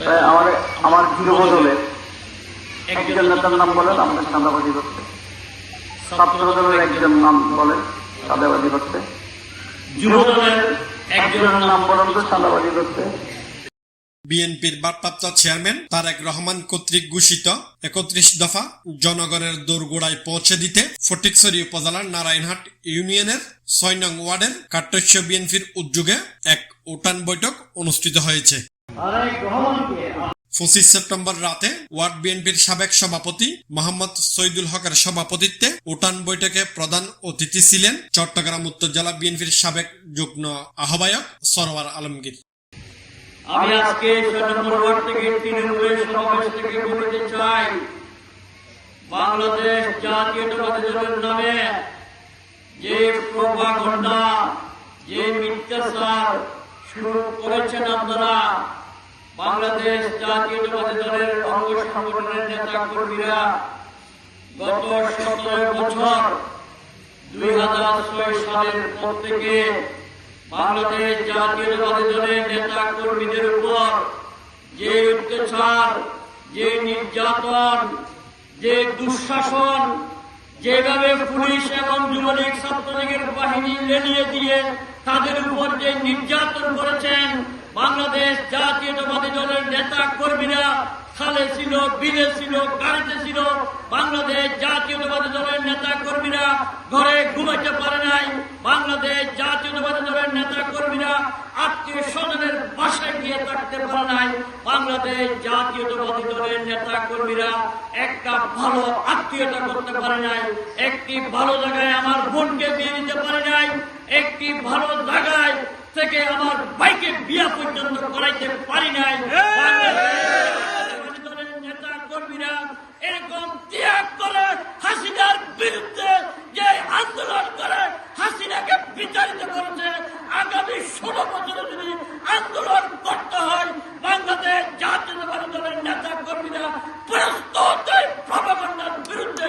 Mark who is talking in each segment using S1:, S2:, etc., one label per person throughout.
S1: আমার আমার জিরো বদলে একজন নেতার নাম বলেন আমাদের চাঁদাবাজি করতে ছাত্র দলের একজন নাম বলেন চাঁদাবাজি করতে যুব দলের একজনের নাম বলেন তো চাঁদাবাজি করতে
S2: বিএনপির ভারপ্রাপ্ত চেয়ারম্যান তারেক রহমান কর্তৃক ঘোষিত একত্রিশ দফা জনগণের দোরগোড়ায় পৌঁছে দিতে ফটিকছড়ি উপজেলার নারায়ণহাট ইউনিয়নের ছয় নং ওয়ার্ডের কাট্যস্য বিএনপির উদ্যোগে এক উঠান বৈঠক অনুষ্ঠিত হয়েছে। পঁচিশ সেপ্টেম্বর রাতে ওয়ার্ড বিএনপির সাবেক সভাপতি মোহাম্মদ সৈদুল হকের সভাপতিত্বে উঠান বৈঠকে প্রধান অতিথি ছিলেন চট্টগ্রাম উত্তর জেলা বিএনপির সাবেক যুগ্ম আহ্বায়ক সরওয়ার আলমগীর।
S3: আমি আজকে বাংলাদেশ জাতীয়তাবাদী নামে যে প্রভাগণ্ডা যে মিথ্যাচার শুরু করেছেন আপনারা বাংলাদেশ জাতীয়তাবাদী দলের অঙ্গ সংগঠনের নেতা কর্মীরা গত সতেরো বছর দুই হাজার ছয় সালের পর থেকে বাংলাদেশ জাতীয়তাবাদী দলের নেতা কর্মীদের উপর যে অত্যাচার, যে নির্যাতন, যে দুঃশাসন, যেভাবে পুলিশ এবং যুবলীগ ছাত্রলীগের বাহিনী লেলিয়ে দিয়ে তাদের উপর যে নির্যাতন করেছেন, বাংলাদেশ জাতীয়তাবাদী দলের নেতা কর্মীরা খালে ছিল, বিলে ছিল, গাড়িতে ছিল। বাংলাদেশ জাতীয়তাবাদী দলের নেতা কর্মীরা ঘরে ঘুমাইতে পারে নাই। বাংলাদেশ জাতীয়তাবাদী দলের নেতা কর্মীরা আত্মীয় স্বজনের বাসায় গিয়ে থাকতে পারে নাই। বাংলাদেশ জাতীয়তাবাদী দলের নেতা কর্মীরা একটা ভালো আত্মীয়তা করতে পারে নাই। একটি ভালো জায়গায় আমার বোনকে দিয়ে দিতে পারে নাই। একটি ভালো জায়গায় থেকে আমার ভাইকে বিয়া পর্যন্ত করাইতে পারি নাই। নেতা কর্মীরা এরকম ত্যাগ করে হাসিনার বিরুদ্ধে যে আন্দোলন করে হাসিনাকে বিতাড়িত করেছে আগামী ষোলো বছরে যদি আন্দোলন করতে হয় বাংলাদেশ জাতীয়তাবাদী দলের নেতা কর্মীরা প্রস্তুত প্রভাবন্ডার বিরুদ্ধে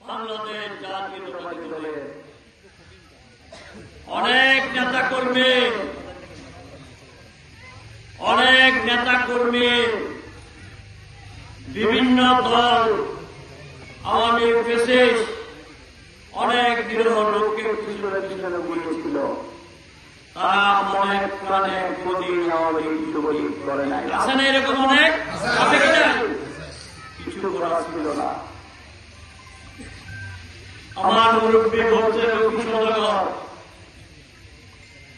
S3: বাংলাদেশ জাতীয়তাবাদী দলের অনেক নেতা কর্মী অনেক নেতা কর্মী বিভিন্ন দল, আওয়ামী বিশেষ, অনেক নিরহ লোককে
S1: পিছনে পিছনে বুঝেছিল
S3: তারা অনেক প্রাণে
S1: কোনদিন আমাদের কিছু বলি করে নাই।
S3: আছে না এরকম অনেক? আছে
S1: কিছু করা না।
S3: আমার মুরব্বী বলছে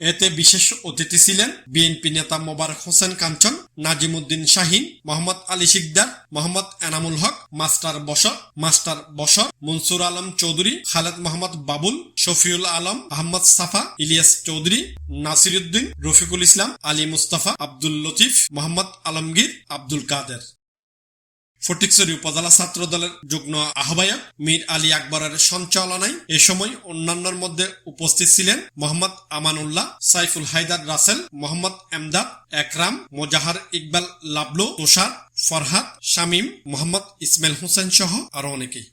S2: এতে বিশেষ অতিথি ছিলেন বিএনপি নেতা মোবারক হোসেন কাঞ্চন, নাজিমুদ্দিন শাহিন, মোহাম্মদ আলী শিকদার, মোহাম্মদ এনামুল হক, মাস্টার বসর মাস্টার বসর মনসুর আলম চৌধুরী, খালেদ মোহাম্মদ বাবুল, শফিউল আলম, আহমদ সাফা, ইলিয়াস চৌধুরী, নাসিরুদ্দিন, রফিকুল ইসলাম, আলী মুস্তাফা, আব্দুল লতিফ, মোহাম্মদ আলমগীর, আব্দুল কাদের। ফটিকছড়ি উপজেলা ছাত্র দলের যুগ্ম আহ্বায়ক মীর আলী আকবরের সঞ্চালনায় এ সময় অন্যান্যের মধ্যে উপস্থিত ছিলেন মোহাম্মদ আমানুল্লাহ, সাইফুল হায়দার রাসেল, মোহাম্মদ এমদাদ, একরাম, মোজাহার ইকবাল লাবলু, তুষার, ফরহাদ, শামীম, মোহাম্মদ ইসমাইল হোসেন সহ আরও অনেকেই।